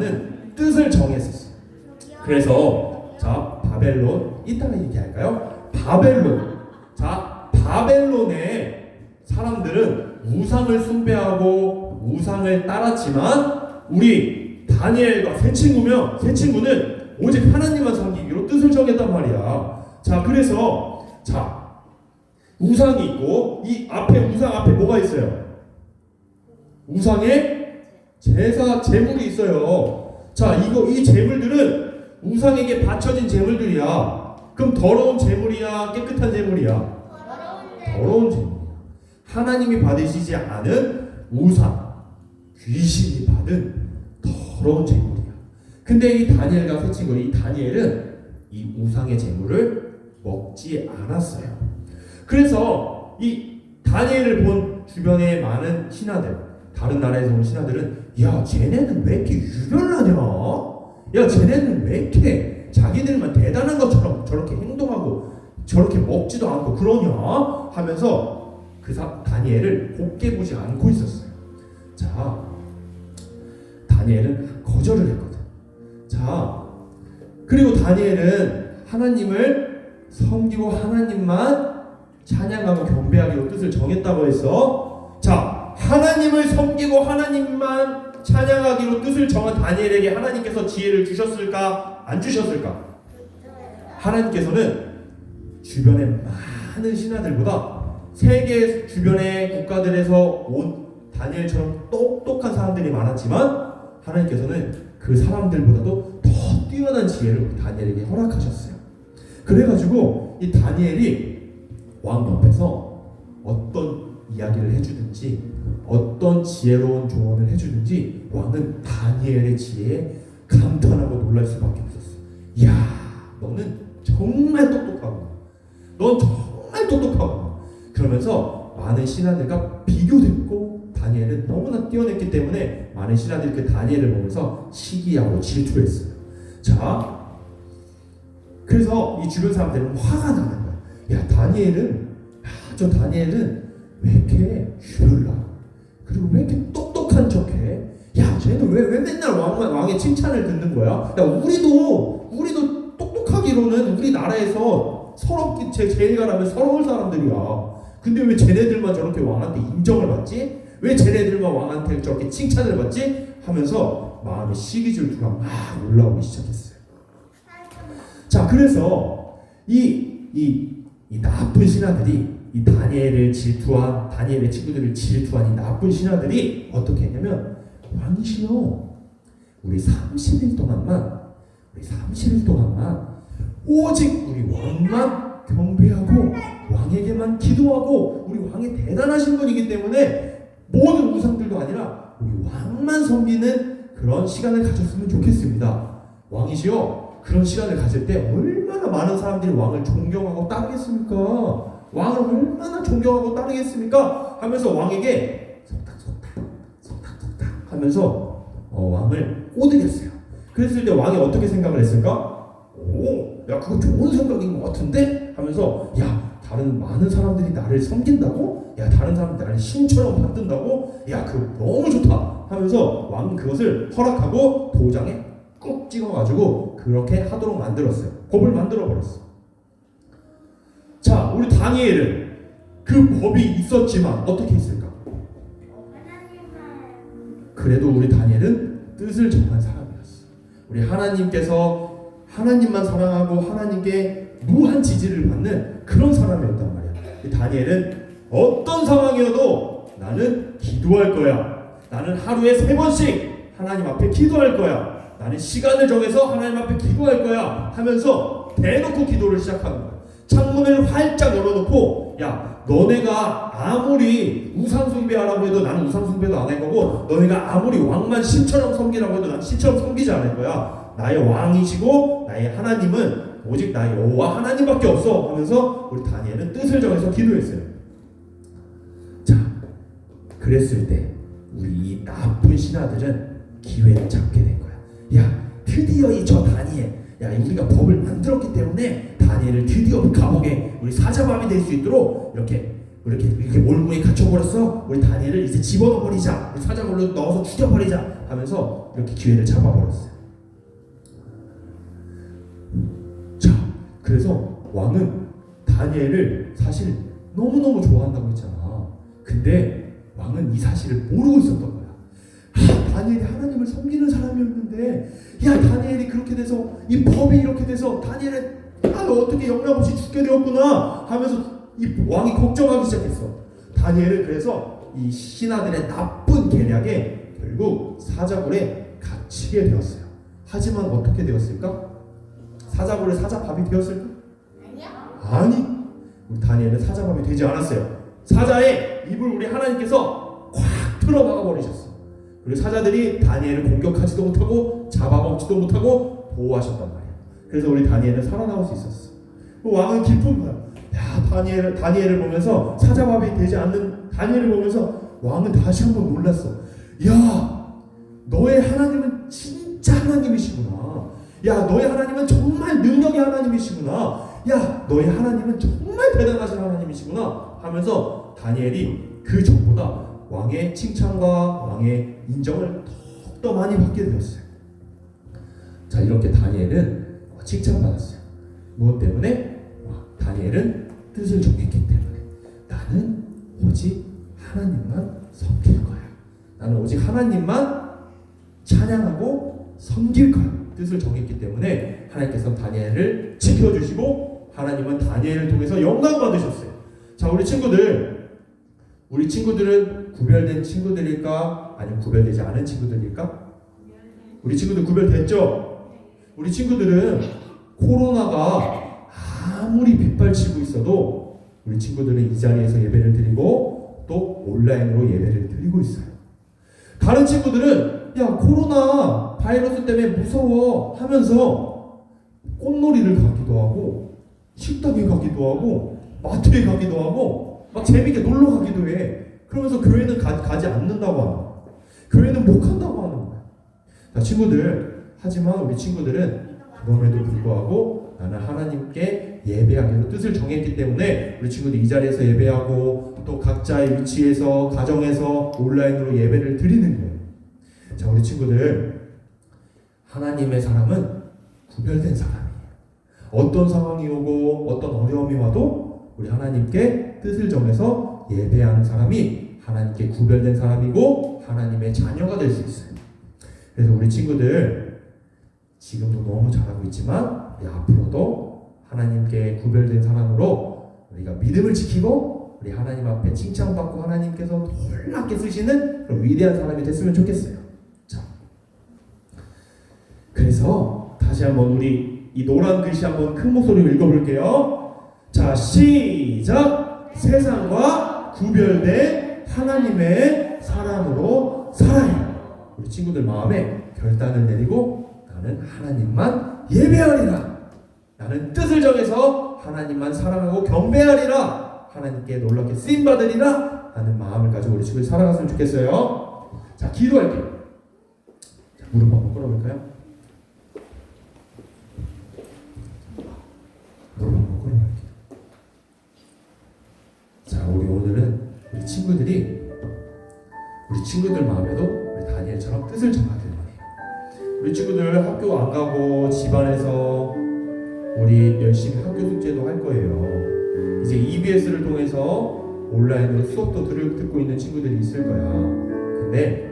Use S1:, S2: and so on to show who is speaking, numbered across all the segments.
S1: 하는 뜻을 정했었어요. 그래서 자 바벨론 이따가 얘기할까요? 바벨론 자 바벨론의 사람들은 우상을 숭배하고 우상을 따랐지만 우리 다니엘과 세 친구면 세 친구는 오직 하나님만 섬기기로 뜻을 정했단 말이야. 자 그래서 자 우상이 있고 이 앞에 우상 앞에 뭐가 있어요? 우상에 제사 제물이 있어요. 자 이거 이 제물들은 우상에게 바쳐진 제물들이야. 그럼 더러운 제물이야 깨끗한 제물이야? 더러운 제물. 하나님이 받으시지 않은 우상, 귀신이 받은 더러운 제물이야. 근데 이 다니엘과 세 친구, 이 다니엘은 이 우상의 제물을 먹지 않았어요. 그래서 이 다니엘을 본 주변의 많은 신하들, 다른 나라에서 온 신하들은 야, 쟤네는 왜 이렇게 유별나냐? 야, 쟤네는 왜 이렇게 자기들만 대단한 것처럼 저렇게 행동하고 저렇게 먹지도 않고 그러냐? 하면서 그 사, 다니엘을 곱게 보지 않고 있었어요. 자, 다니엘은 거절을 했거든. 자, 그리고 다니엘은 하나님을 섬기고 하나님만 찬양하고 경배하기로 뜻을 정했다고 해서 자, 하나님을 섬기고 하나님만 찬양하기로 뜻을 정한 다니엘에게 하나님께서 지혜를 주셨을까? 안 주셨을까? 하나님께서는 주변의 많은 신하들보다 세계 주변의 국가들에서 온 다니엘처럼 똑똑한 사람들이 많았지만 하나님께서는 그 사람들보다도 더 뛰어난 지혜를 다니엘에게 허락하셨어요. 그래가지고 이 다니엘이 왕 옆에서 어떤 이야기를 해주든지 어떤 지혜로운 조언을 해주든지 왕은 다니엘의 지혜에 감탄하고 놀랄 수밖에 없었어. 이야, 너는 정말 똑똑하고, 넌 정말 똑똑하고. 그러면서 많은 신하들과 비교됐고 다니엘은 너무나 뛰어냈기 때문에 많은 신하들이 그 다니엘을 보면서 시기하고 질투했어요. 자, 그래서 이 주변 사람들은 화가 나는 거야. 야, 다니엘은, 야, 저 다니엘은 왜 이렇게 유별나? 그리고 왜 이렇게 똑똑한 척해? 야, 쟤는 왜, 왜 맨날 왕, 왕의 칭찬을 듣는 거야? 야, 우리도, 우리도 똑똑하기로는 우리나라에서 서럽게, 제, 제일 가라면 서러울 사람들이야. 근데 왜 쟤네들만 저렇게 왕한테 인정을 받지? 왜 쟤네들만 왕한테 저렇게 칭찬을 받지? 하면서 마음에 시기 질투가 막 올라오기 시작했어요. 자, 그래서 이, 이, 이 나쁜 신하들이 이 다니엘을 질투한 다니엘의 친구들을 질투한 이 나쁜 신하들이 어떻게 했냐면 왕이시여 우리 30일 동안만 우리 30일 동안만 오직 우리 왕만 경배하고 왕에게만 기도하고 우리 왕이 대단하신 분이기 때문에 모든 우상들도 아니라 우리 왕만 섬기는 그런 시간을 가졌으면 좋겠습니다. 왕이시여 그런 시간을 가질 때 얼마나 많은 사람들이 왕을 존경하고 따르겠습니까? 왕을 얼마나 존경하고 따르겠습니까? 하면서 왕에게 속닥속닥 속닥속닥 하면서 어, 왕을 꼬드겼어요. 그랬을 때 왕이 어떻게 생각을 했을까? 오, 야 그거 좋은 생각인 것 같은데? 하면서 야 다른 많은 사람들이 나를 섬긴다고? 야 다른 사람들이 나를 신처럼 받든다고? 야 그거 너무 좋다 하면서 왕은 그것을 허락하고 도장에 꾹 찍어가지고 그렇게 하도록 만들었어요. 법을 만들어 버렸어. 자, 우리 다니엘은 그 법이 있었지만 어떻게 했을까? 그래도 우리 다니엘은 뜻을 정한 사람이었어. 우리 하나님께서 하나님만 사랑하고 하나님께 무한 지지를 받는 그런 사람이었단 말이야. 이 다니엘은 어떤 상황이어도 나는 기도할 거야. 나는 하루에 세 번씩 하나님 앞에 기도할 거야. 나는 시간을 정해서 하나님 앞에 기도할 거야. 하면서 대놓고 기도를 시작하는 거야. 창문을 활짝 열어놓고 야 너네가 아무리 우상 숭배하라고 해도 나는 우상 숭배도 안 할 거고 너네가 아무리 왕만 신처럼 섬기라고 해도 나는 신처럼 섬기지 않을 거야. 나의 왕이시고 나의 하나님은 오직 나의 여호와 하나님밖에 없어 하면서 우리 다니엘은 뜻을 정해서 기도했어요. 자 그랬을 때 우리 이 나쁜 신하들은 기회를 잡게 된 거야. 야 드디어 이 저 다니엘. 야 우리가 법을 만들었기 때문에 다니엘을 드디어 감옥에 우리 사자밤이 될 수 있도록 이렇게 이렇게 이렇게 몰무에 갇혀버렸어. 우리 다니엘을 이제 집어넣어버리자. 사자굴로 넣어서 죽여버리자. 하면서 이렇게 기회를 잡아버렸어요. 자, 그래서 왕은 다니엘을 사실 너무너무 좋아한다고 했잖아. 근데 왕은 이 사실을 모르고 있었던 거야. 아, 다니엘이 하나님을 섬기는 사람이었는데, 야, 다니엘이 그렇게 돼서, 이 법이 이렇게 돼서, 다니엘 은, 아, 어떻게 영락 없이 죽게 되었구나 하면서 이 왕이 걱정하기 시작했어. 다니엘은 그래서 이 신하들의 나쁜 계략에 결국 사자굴에 갇히게 되었어요. 하지만 어떻게 되었을까? 사자굴에 사자밥이 되었을까?
S2: 아니야?
S1: 아니, 우리 다니엘은 사자밥이 되지 않았어요. 사자의 입을 우리 하나님께서 콱 틀어막아 버리셨어. 그리고 사자들이 다니엘을 공격하지도 못하고 잡아먹지도 못하고 보호하셨단 말이야. 그래서 우리 다니엘은 살아나올 수 있었어. 그 왕은 기쁜 거야. 야, 다니엘, 다니엘을 보면서 사자밥이 되지 않는 다니엘을 보면서 왕은 다시 한번 놀랐어. 야, 너의 하나님은 진짜 하나님이시구나. 야, 너의 하나님은 정말 능력의 하나님이시구나. 야, 너의 하나님은 정말 대단하신 하나님이시구나. 하면서 다니엘이 그 전보다 왕의 칭찬과 왕의 인정을 더욱더 많이 받게 되었어요. 자, 이렇게 다니엘은 칭찬받았어요. 무엇 때문에? 와, 다니엘은 뜻을 정했기 때문에 나는 오직 하나님만 섬길 거야. 나는 오직 하나님만 찬양하고 섬길 거야. 뜻을 정했기 때문에 하나님께서 다니엘을 지켜주시고 하나님은 다니엘을 통해서 영광 받으셨어요. 자, 우리 친구들, 우리 친구들은 구별된 친구들일까? 아니면 구별되지 않은 친구들일까? 우리 친구들 구별됐죠? 우리 친구들은 코로나가 아무리 빗발치고 있어도 우리 친구들은 이 자리에서 예배를 드리고 또 온라인으로 예배를 드리고 있어요. 다른 친구들은 야 코로나 바이러스 때문에 무서워 하면서 꽃놀이를 가기도 하고 식당에 가기도 하고 마트에 가기도 하고 막 재밌게 놀러 가기도 해. 그러면서 교회는 가, 가지 않는다고 하는 거야. 교회는 못 간다고 하는 거야. 자 친구들 하지만 우리 친구들은 그럼에도 불구하고 나는 하나님께 예배하기로 뜻을 정했기 때문에 우리 친구들 이 자리에서 예배하고 또 각자의 위치에서 가정에서 온라인으로 예배를 드리는 거예요. 자 우리 친구들 하나님의 사람은 구별된 사람이에요. 어떤 상황이 오고 어떤 어려움이 와도 우리 하나님께 뜻을 정해서 예배하는 사람이 하나님께 구별된 사람이고 하나님의 자녀가 될 수 있어요. 그래서 우리 친구들 지금도 너무 잘하고 있지만 우리 앞으로도 하나님께 구별된 사람으로 우리가 믿음을 지키고 우리 하나님 앞에 칭찬받고 하나님께서 놀랍게 쓰시는 그런 위대한 사람이 됐으면 좋겠어요. 자, 그래서 다시 한번 우리 이 노란 글씨 한번 큰 목소리로 읽어볼게요. 자, 시작. 세상과 구별된 하나님의 사람으로 살아요. 우리 친구들 마음에 결단을 내리고 나는 하나님만 예배하리라. 나는 뜻을 정해서 하나님만 사랑하고 경배하리라. 하나님께 놀랍게 쓰임 받으리라. 하는 마음을 가지고 우리 친구들 살아갔으면 좋겠어요. 자, 기도할게요. 자, 무릎 한번 꿇어볼까요? 무릎 한번 꿇어볼게요. 자, 우리 오늘은 우리 친구들이 우리 친구들 마음에도 우리 다니엘처럼 뜻을 원해요. 우리 친구들 학교 안 가고 집안에서 우리 열심히 학교 숙제도 할 거예요. 이제 EBS를 통해서 온라인으로 수업도 들을, 듣고 있는 친구들이 있을 거야. 근데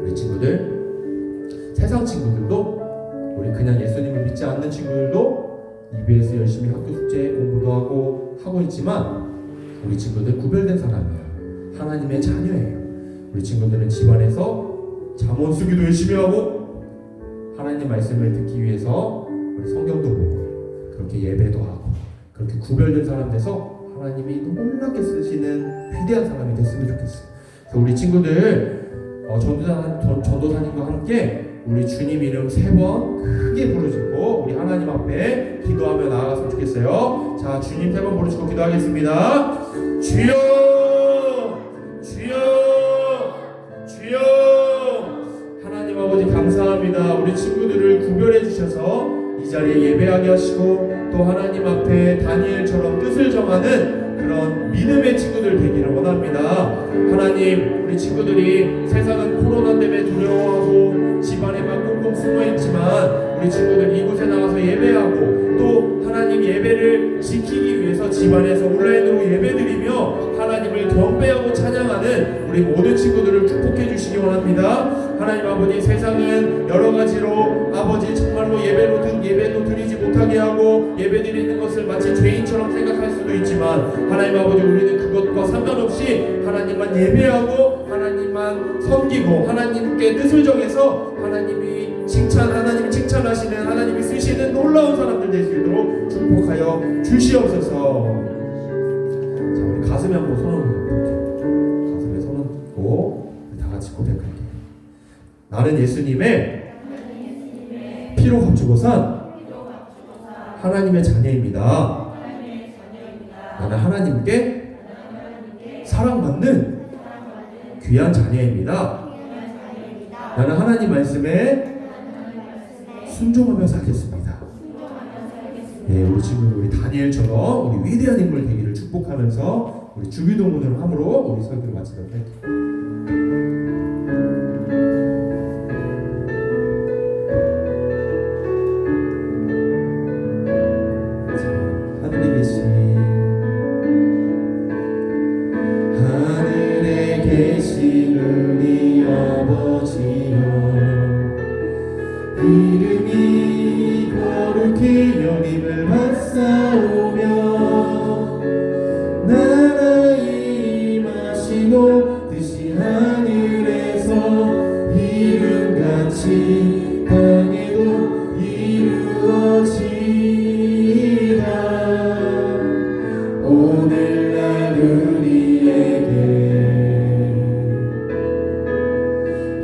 S1: 우리 친구들, 세상 친구들도 우리 그냥 예수님을 믿지 않는 친구들도 EBS 열심히 학교 숙제 공부도 하고 하고 있지만 우리 친구들 구별된 사람이에요. 하나님의 자녀예요. 우리 친구들은 집안에서 잠언 쓰기도 열심히 하고 하나님 말씀을 듣기 위해서 우리 성경도 보고 그렇게 예배도 하고 그렇게 구별된 사람 돼서 하나님이 놀랍게 쓰시는 위대한 사람이 됐으면 좋겠어요. 그래서 우리 친구들 어, 전도사, 전, 전도사님과 함께 우리 주님 이름 세 번 크게 부르시고 우리 하나님 앞에 기도하며 나아갔으면 좋겠어요. 자, 주님 세 번 부르시고 기도하겠습니다. 주여, 아버지 감사합니다. 우리 친구들을 구별해 주셔서 이 자리에 예배하게 하시고 또 하나님 앞에 다니엘처럼 뜻을 정하는 그런 믿음의 친구들 되기를 원합니다. 하나님, 우리 친구들이 세상은 코로나 때문에 두려워하고 집안에만 꽁꽁 숨어 있지만 우리 친구들 이곳에 나와서 예배하고 또 하나님 예배를 지키기 위해서 집안에서 온라인으로 예배드리며 하나님을 경배하고 찬양하는 우리 모든 친구들을 축복해 주시기 원합니다. 하나님 아버지 세상은 여러 가지로 아버지 정말로 예배로 드, 예배도 드리지 못하게 하고 예배 드리는 것을 마치 죄인처럼 생각할 수도 있지만 하나님 아버지 우리는 그것과 상관없이 하나님만 예배하고 하나님만 섬기고 하나님께 뜻을 정해서 하나님이 칭찬 하나님이 칭찬하시는 하나님이 쓰시는 놀라운 사람들 있도록 축복하여 주시옵소서. 나는 예수님의 피로 값주고 산 하나님의 자녀입니다. 나는 하나님께 사랑받는 귀한 자녀입니다. 나는 하나님 말씀에 순종하며 살겠습니다. 네, 우리 지금 우리 다니엘처럼 우리 위대한 인물 되기를 축복하면서 우리 주기도문을 함으로 우리 설교를 마치도록 할게요.